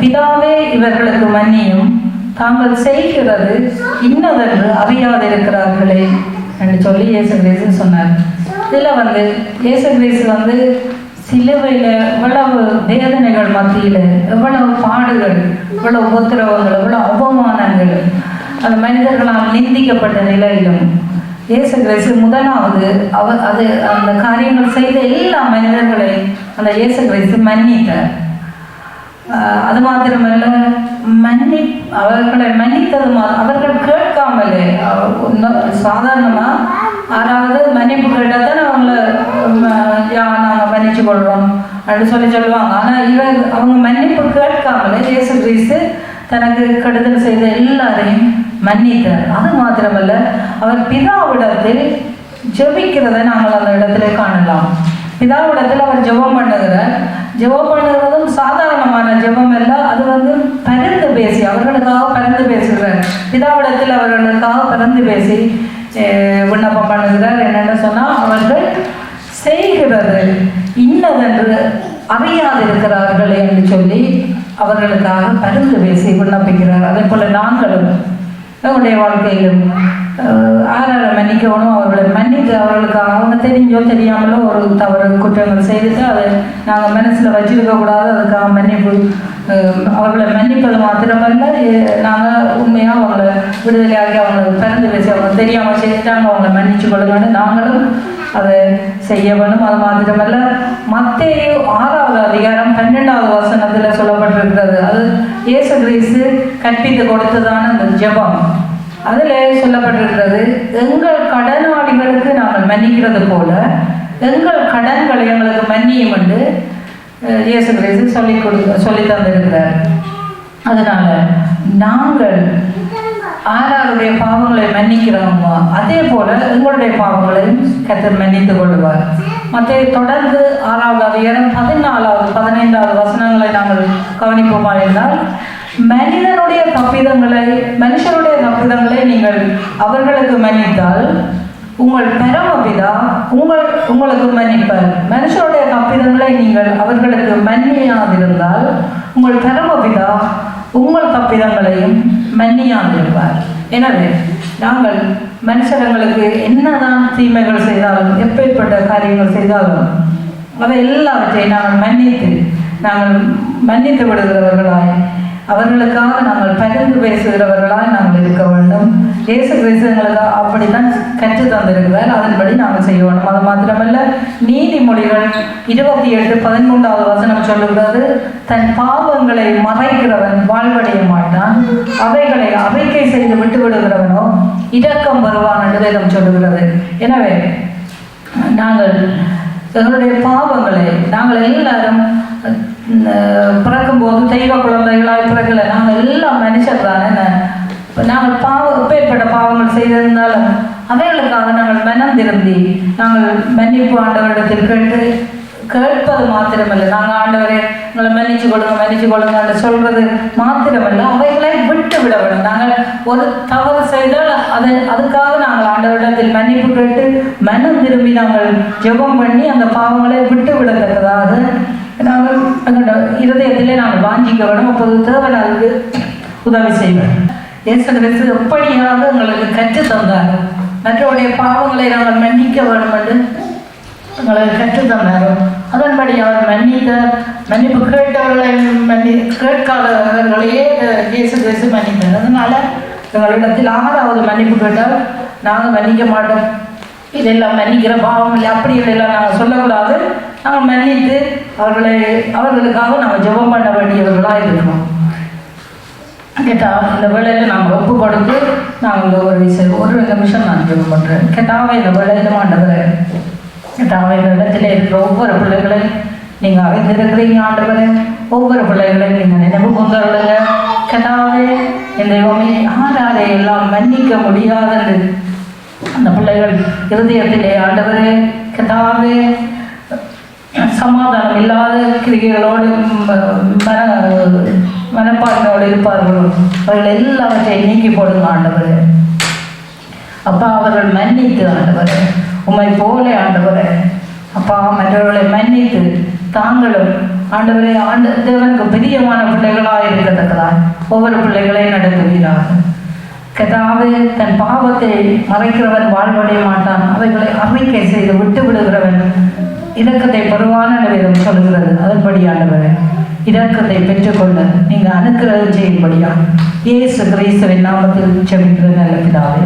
பிதாவே இவர்களுக்கு மன்னியும். தாங்கள் செய்கிறது இன்னதென்று அறியாதிருக்கிறார்களே என்று சொல்லி இயேசு கிறிஸ்து சொன்னார். இதில் வந்து இயேசு கிரேசு வந்து சிலுவையில் எவ்வளவு வேதனைகள் மத்தியில் எவ்வளவு பாடுகள் எவ்வளவு உபத்திரவங்கள் எவ்வளவு அவமானங்கள். அந்த மனிதர்களால் நிந்திக்கப்பட்ட நிலையிலும் இயேசு கிரேசு முதலாவது அவ அது அந்த காரியங்கள் செய்த எல்லா மனிதர்களையும் அந்த இயேசு கிரேசு மன்னித்தார். அது மாத்திரமல்ல மன்னி அவர்களை மன்னித்தது மா அவர்கள் கேட்காமலே அவ- ஒன்ன- சாதாரணமா யாராவது மன்னிப்பு கேட்டால் தான் அவங்கள யா நாங்கள் மன்னிச்சு கொள்றோம் அப்படின்னு சொல்லி சொல்லுவாங்க. ஆனால் இவர் அவங்க மன்னிப்பு கேட்காமலே இயேசு கிறிஸ்து தனக்கு கெடுதல் செய்த எல்லாரையும் மன்னித்தார். அது மாத்திரமல்ல அவர் பிதாவிடத்தில் ஜெபிக்கிறதை நாங்கள் அந்த இடத்துல காணலாம். பிதாவிடத்தில் அவர் ஜெபம் பண்ணுகிறார். ஜெபம் சாதாரண சாதாரணமான ஜெபம் எல்லாம் அது வந்து பரிந்து பேசி அவர்களுக்காக பறந்து பேசுகிறார். பிதாவிடத்தில் அவர்களுக்காக பறந்து பேசி விண்ணப்பம் பண்ணுகிறார். என்னென்னு சொன்னால் அவர்கள் செய்கிறது இன்னதென்று அறியாதிருக்கிறார்கள் என்று சொல்லி அவர்களுக்காக பருந்து பேசி விண்ணப்பிக்கிறார். அதே போல் நாங்களும் எங்களுடைய வாழ்க்கையிலும் மன்னிக்கணும் அவர்களை மன்னித்து அவர்களுக்கு அவங்க தெரிஞ்சோ தெரியாமலோ ஒரு தவறு குற்றங்கள் செய்துட்டு அதை நாங்கள் மனசில் வச்சிருக்க கூடாது. அதுக்காக மன்னிப்பு அவர்களை மன்னிப்பது மாத்திரமல்ல நாங்கள் உண்மையாக அவங்கள விடுதலையாகி அவங்களை பிறந்து வச்சு அவங்க தெரியாமல் செய்துட்டாங்க அவங்கள மன்னிச்சு கொள்ளுங்கன்னு நாங்களும் அதை செய்ய வேணும் அது மாத்திரமல்ல. மத்திய ஆறாவது அதிகாரம் பன்னெண்டாவது வசனத்தில் சொல்லப்பட்டிருக்கிறது. அது இயேசு கிரீஸு கற்பித்து கொடுத்ததான அந்த ஜெபம். அதில் சொல்லப்பட்டிருக்கிறது எங்கள் கடனாளிகளுக்கு நாங்கள் மன்னிக்கிறது போல எங்கள் கடன்களை எங்களுக்கு மன்னியும் என்று இயேசு கிரேசு சொல்லி கொடுக்க சொல்லி தந்திருக்கிறார். அதனால நாங்கள் ஆறாருடைய பாவங்களை மன்னிக்கிறோமோ அதே போல எங்களுடைய பாவங்களையும் கத்தர் மன்னித்துக் கொள்வார். மற்ற தொடர்ந்து ஆறாவது அதிகாரம் பதினாலாவது பதினைந்தாவது வசனங்களை நாங்கள் கவனிப்போமா என்றால் மனிதனுடைய தப்பிதங்களை மனுஷருடைய தப்பிதங்களை நீங்கள் அவர்களுக்கு மன்னித்தால் உங்கள் பரமபிதா உங்கள் உங்களுக்கு மன்னிப்பார். மனுஷருடைய தப்பிதங்களை நீங்கள் அவர்களுக்கு மன்னியாதிருந்தால் உங்கள் பரமபிதா உங்கள் தப்பிதங்களையும் மன்னியாதிருப்பார். எனவே நாங்கள் மனுஷர்களுக்கு என்னதான் தீமைகள் செய்தாலும் எப்பேற்பட்ட காரியங்கள் செய்தாலும் அதை எல்லாவற்றையும் நாங்கள் மன்னித்து நாங்கள் மன்னித்து விடுகிறவர்களாய் அவர்களுக்காக நாங்கள் பகிர்ந்து பேசுகிறவர்களாய் நாங்கள் இருக்க வேண்டும். இயேசு கிறிஸ்துங்களுக்கு அப்படித்தான் கற்று தந்திருக்கிறார். அதன்படி நாங்கள் செய்ய வேண்டும். அது மாத்திரமல்ல நீதிமொழிகள் இருபத்தி எட்டு பதிமூன்றாவது வசனம் சொல்லுகிறது தன் பாவங்களை மறைக்கிறவன் வாழ்வடைய மாட்டான் அவைகளை அவைக்கை செய்து விட்டு விடுகிறவனோ இரக்கம் வருவான் என்று வேதம் சொல்லுகிறது. எனவே நாங்கள் எங்களுடைய பாவங்களை நாங்கள் எல்லாரும் பிறக்கும்போது தெய்வ குழந்தைகளாய் பிறக்கல. நாங்கள் எல்லாம் மனுஷர் தானே என்ன? நாங்கள் பாவம் எப்பேற்பட்ட பாவங்கள் செய்திருந்தாலும் அவைகளுக்காக நாங்கள் மனம் திரும்பி நாங்கள் மன்னிப்பு ஆண்டவரிடத்தில் கேட்டு கேட்பது மாத்திரமல்ல. நாங்கள் ஆண்டவரே எங்களை மன்னிச்சு கொடுங்க மன்னிச்சு கொடுங்கன்னு சொல்றது மாத்திரமல்ல. அவைகளை விட்டு விட வேண்டும். நாங்கள் ஒரு தவறு செய்தால் அதை அதுக்காக நாங்கள் ஆண்டவரிடத்தில் மன்னிப்பு கேட்டு மனம் திரும்பி நாங்கள் ஜெபம் பண்ணி அந்த பாவங்களை விட்டு விடத்தக்கதாக நாங்கள் எங்களோட இருதயத்திலே நாங்கள் வாஞ்சிக்க வேணும் அப்போது தேவன் அதுக்கு உதவி செய்வேன் இயேசு கிறிஸ்து எப்படியாக எங்களுக்கு கற்று தந்தார். மற்றவருடைய பாவங்களை நாங்கள் மன்னிக்க வேண்டும் என்று எங்களுக்கு கற்று தந்தார். அதன்படி அவர் மன்னித்த மன்னிப்பு கேட்டவர்களை மன்னி கேட்காதவர்களையே இயேசு கிறிஸ்து மன்னித்தார். அதனால எங்களிடத்தில் ஆறாவது மன்னிப்பு கேட்டால் நாங்கள் மன்னிக்க மாட்டோம். இதெல்லாம் மன்னிக்கிற பாவம் இல்லை அப்படி இதெல்லாம் நாங்கள் சொல்லக்கூடாது. நாங்கள் மன்னித்து அவர்களை அவர்களுக்காக நாங்கள் ஜெபம் பண்ண வேண்டியவர்களாக இருக்கிறோம் கேட்டால் இந்த வேலையில் நாங்கள் ஒப்பு கொடுத்து நாங்கள் ஒரு விஷயம் ஒரு நிமிஷம் நான் ஜெபம் பண்ணுறேன் கேட்டாவே இந்த வேலையில் மாண்டவர். கேட்டாவே இந்த இடத்துல இருக்கிற ஒவ்வொரு பிள்ளைகளையும் நீங்கள் அறிந்திருக்கிறீங்க ஆண்டவரே. ஒவ்வொரு பிள்ளைகளையும் நீங்கள் நினைவு கொண்டாடுங்க கேட்டாவே இந்த யோமி எல்லாம் மன்னிக்க முடியாதது அந்த பிள்ளைகள் இருதயத்திலே ஆண்டவரே கதாவே சமாதானம் இல்லாத கிரிகைகளோடு மன மனப்பான்மையோடு இருப்பார்களோ? அவர்கள் எல்லாவற்றையும் நீக்கி போடுங்க ஆண்டவரே. அப்பா அவர்கள் மன்னித்து ஆண்டவரே. உம்மை போல ஆண்டவரே. அப்பா மற்றவர்களை மன்னித்து தாங்களும் ஆண்டவரே ஆண்டு தேவனுக்கு பிரியமான பிள்ளைகளாக இருக்கத்தக்கதா ஒவ்வொரு பிள்ளைகளையும் நடத்துவீராக. கதாவே தன் பாவத்தை மறைக்கிறவன் வாழ்வடைய மாட்டான். அவைகளை அறிக்கை செய்து விட்டு விடுகிறவன் இலக்கத்தை பெறுவான வேதம் சொல்கிறது அதன்படியானவர் இலக்கத்தை பெற்றுக்கொள்ள நீங்கள் அணுக்கிறது செய்யும்படியா? இயேசு கிறிஸ்துவின் நாமத்தில் செபிக்கிற நல்ல பிதாவே